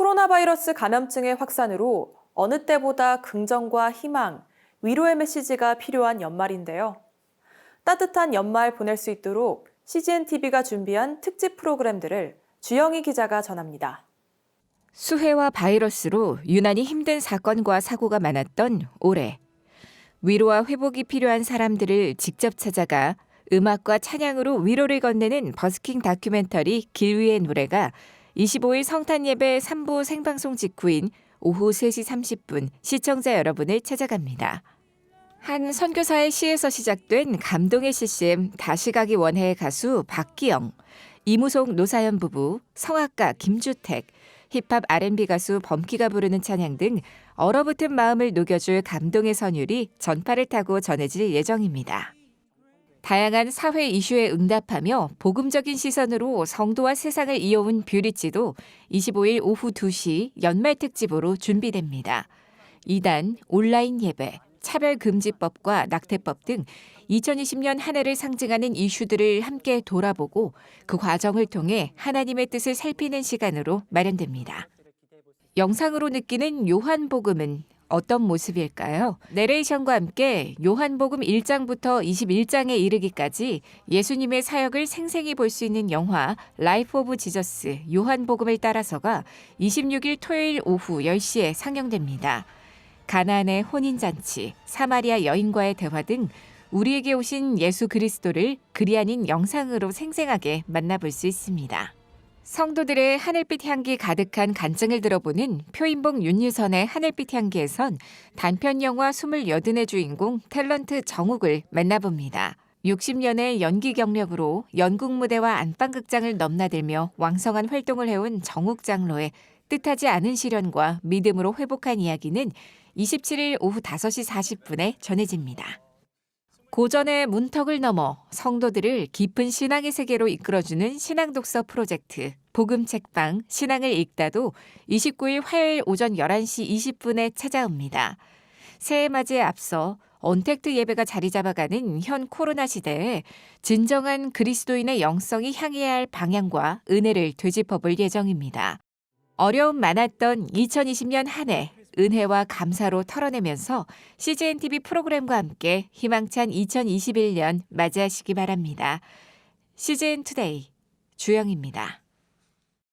코로나 바이러스 감염증의 확산으로 어느 때보다 긍정과 희망, 위로의 메시지가 필요한 연말인데요. 따뜻한 연말 보낼 수 있도록 CGN TV가 준비한 특집 프로그램들을 주영희 기자가 전합니다. 수해와 바이러스로 유난히 힘든 사건과 사고가 많았던 올해. 위로와 회복이 필요한 사람들을 직접 찾아가 음악과 찬양으로 위로를 건네는 버스킹 다큐멘터리 길 위의 노래가 25일 성탄 예배 3부 생방송 직후인 오후 3시 30분 시청자 여러분을 찾아갑니다. 한 선교사의 시에서 시작된 감동의 CCM 다시 가기 원해의 가수 박기영, 이무송 노사연 부부, 성악가 김주택, 힙합 R&B 가수 범키가 부르는 찬양 등 얼어붙은 마음을 녹여줄 감동의 선율이 전파를 타고 전해질 예정입니다. 다양한 사회 이슈에 응답하며 복음적인 시선으로 성도와 세상을 이어온 뷰리지도 25일 오후 2시 연말 특집으로 준비됩니다. 이단, 온라인 예배, 차별금지법과 낙태법 등 2020년 한 해를 상징하는 이슈들을 함께 돌아보고 그 과정을 통해 하나님의 뜻을 살피는 시간으로 마련됩니다. 영상으로 느끼는 요한복음은 어떤 모습일까요? 내레이션과 함께 요한복음 1장부터 21장에 이르기까지 예수님의 사역을 생생히 볼 수 있는 영화 라이프 오브 지저스 요한복음을 따라서가 26일 토요일 오후 10시에 상영됩니다. 가나안의 혼인잔치, 사마리아 여인과의 대화 등 우리에게 오신 예수 그리스도를 그리 아닌 영상으로 생생하게 만나볼 수 있습니다. 성도들의 하늘빛 향기 가득한 간증을 들어보는 표인봉 윤유선의 하늘빛 향기에선 단편 영화 28의 주인공 탤런트 정욱을 만나봅니다. 60년의 연기 경력으로 연극 무대와 안방극장을 넘나들며 왕성한 활동을 해온 정욱 장로의 뜻하지 않은 시련과 믿음으로 회복한 이야기는 27일 오후 5시 40분에 전해집니다. 고전의 문턱을 넘어 성도들을 깊은 신앙의 세계로 이끌어주는 신앙 독서 프로젝트 복음 책방 신앙을 읽다도 29일 화요일 오전 11시 20분에 찾아옵니다. 새해 맞이에 앞서 언택트 예배가 자리 잡아가는 현 코로나 시대에 진정한 그리스도인의 영성이 향해야 할 방향과 은혜를 되짚어볼 예정입니다. 어려움 많았던 2020년 한 해 은혜와 감사로 털어내면서 CGN TV 프로그램과 함께 희망찬 2021년 맞이하시기 바랍니다. CGN 투데이 주영입니다.